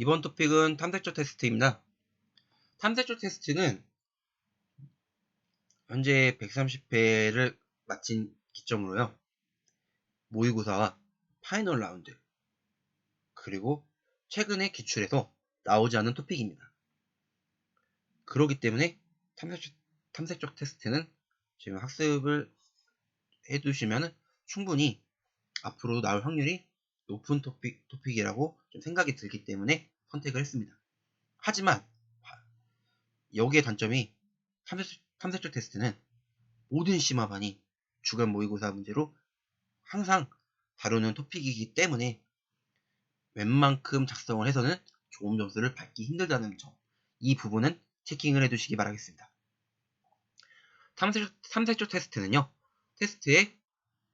이번 토픽은 탐색조 테스트입니다. 탐색조 테스트는 현재 130회를 마친 기점으로요. 모의고사와 파이널 라운드 그리고 최근에 기출해서 나오지 않은 토픽입니다. 그렇기 때문에 탐색적, 탐색적 테스트는 지금 학습을 해두시면 충분히 앞으로 나올 확률이 높은 토픽, 토픽이라고 좀 생각이 들기 때문에 선택을 했습니다. 하지만 여기에 단점이 탐색, 탐색적 테스트는 모든 심화반이 주간 모의고사 문제로 항상 다루는 토픽이기 때문에 웬만큼 작성을 해서는 좋은 점수를 받기 힘들다는 점. 이 부분은 체킹을 해두시기 바라겠습니다. 탐색적 테스트는요. 테스트의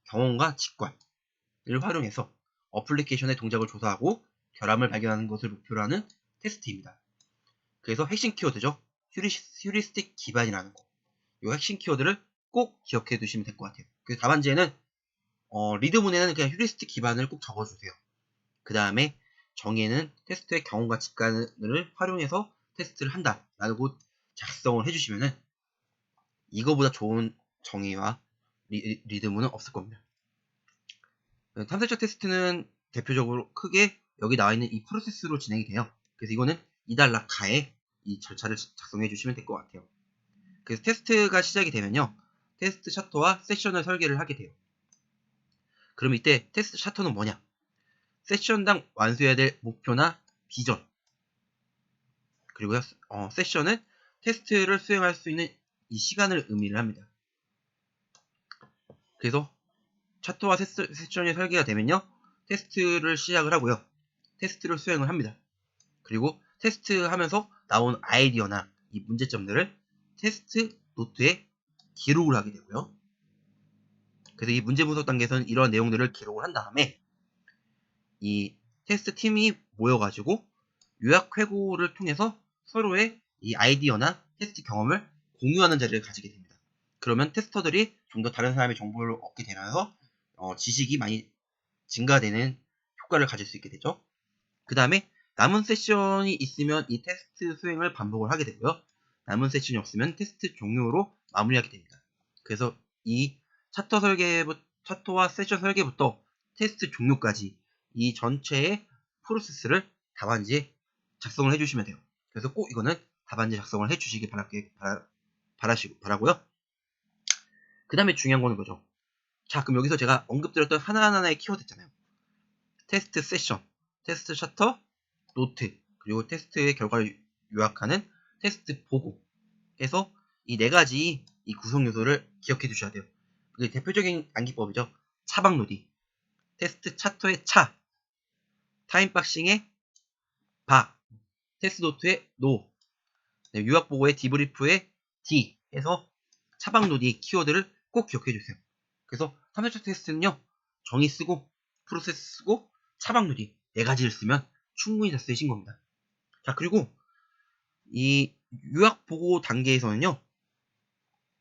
경험과 직관을 활용해서 어플리케이션의 동작을 조사하고 결함을 발견하는 것을 목표로 하는 테스트입니다. 그래서 핵심 키워드죠. 휴리스틱 기반이라는 거. 이 핵심 키워드를 꼭 기억해 두시면 될 것 같아요. 그 답안지에는 어, 리드문에는 그냥 휴리스틱 기반을 꼭 적어주세요. 그 다음에 정의에는 테스트의 경험과 직관을 활용해서 테스트를 한다라고 작성을 해주시면은 이거보다 좋은 정의와 리, 리드문은 없을 겁니다. 탐색적 테스트는 대표적으로 크게 여기 나와 있는 이 프로세스로 진행이 돼요. 그래서 이거는 이달락 가에 이 절차를 작성해 주시면 될 것 같아요. 그래서 테스트가 시작이 되면요. 테스트 샤터와 세션을 설계를 하게 돼요. 그럼 이때 테스트 샤터는 뭐냐? 세션당 완수해야 될 목표나 비전 그리고요 어, 세션은 테스트를 수행할 수 있는 이 시간을 의미를 합니다. 그래서 차트와 세션이 설계가 되면요 테스트를 시작을 하고요 테스트를 수행을 합니다. 그리고 테스트 하면서 나온 아이디어나 이 문제점들을 테스트 노트에 기록을 하게 되고요. 그래서 이 문제 분석 단계에서는 이러한 내용들을 기록을 한 다음에 이 테스트 팀이 모여가지고 요약 회고를 통해서 서로의 이 아이디어나 테스트 경험을 공유하는 자리를 가지게 됩니다. 그러면 테스터들이 좀 더 다른 사람의 정보를 얻게 되면서 어, 지식이 많이 증가되는 효과를 가질 수 있게 되죠. 그 다음에 남은 세션이 있으면 이 테스트 수행을 반복을 하게 되고요. 남은 세션이 없으면 테스트 종료로 마무리하게 됩니다. 그래서 이 차터 설계부터 차터와 세션 설계부터 테스트 종료까지 이 전체의 프로세스를 답안지에 작성을 해주시면 돼요. 그래서 꼭 이거는 답안지 작성을 해주시기 바랄게, 바라, 바라시고, 바라고요. 그 다음에 중요한 거는 거죠. 자, 그럼 여기서 제가 언급드렸던 하나하나의 키워드 있잖아요. 테스트 세션, 테스트 셔터, 노트, 그리고 테스트의 결과를 요약하는 테스트 보고 해서 이 네 가지 이 구성 요소를 기억해 두셔야 돼요. 그게 대표적인 암기법이죠. 차박노디, 테스트 차터의 차, 타임박싱의 바, 테스트 노트의 노, 네, 유학보고의 디브리프의 D 해서 차박노디 키워드를 꼭 기억해 주세요. 그래서 탐색적 테스트는요, 정의 쓰고, 프로세스 쓰고, 차박누리 네 가지를 쓰면 충분히 다 쓰신 겁니다. 자, 그리고 이 유학 보고 단계에서는요,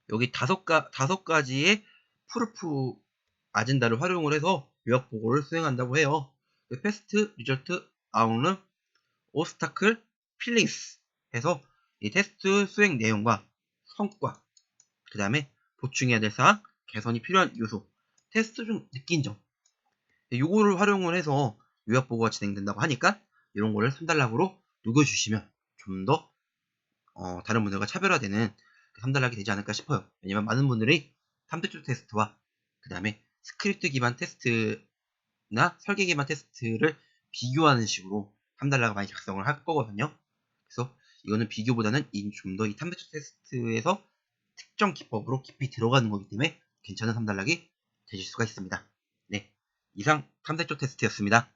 여기 다섯 가 다섯 가지의 프루프 아젠다를 활용을 해서 유학 보고를 수행한다고 해요. 그 패스트, 리절트, 아웃런, 오스타클, 필링스 해서 이 테스트 수행 내용과 성과, 그 다음에 보충해야 될 사항, 개선이 필요한 요소, 테스트 중 느낀 점. 요거를 활용을 해서 요약 보고가 진행된다고 하니까 이런 거를 3단락으로 녹여주시면 좀더 어, 다른 분들과 차별화되는 3단락이 그 되지 않을까 싶어요. 왜냐면 많은 분들이 탐색적 테스트와 그 다음에 스크립트 기반 테스트나 설계 기반 테스트를 비교하는 식으로 3단락을 많이 작성을 할 거거든요. 그래서 이거는 비교보다는 좀 더 이 탐색적 테스트에서 특정 기법으로 깊이 들어가는 거기 때문에 괜찮은 3단락이 되실 수가 있습니다. 네. 이상 탐색적 테스트였습니다.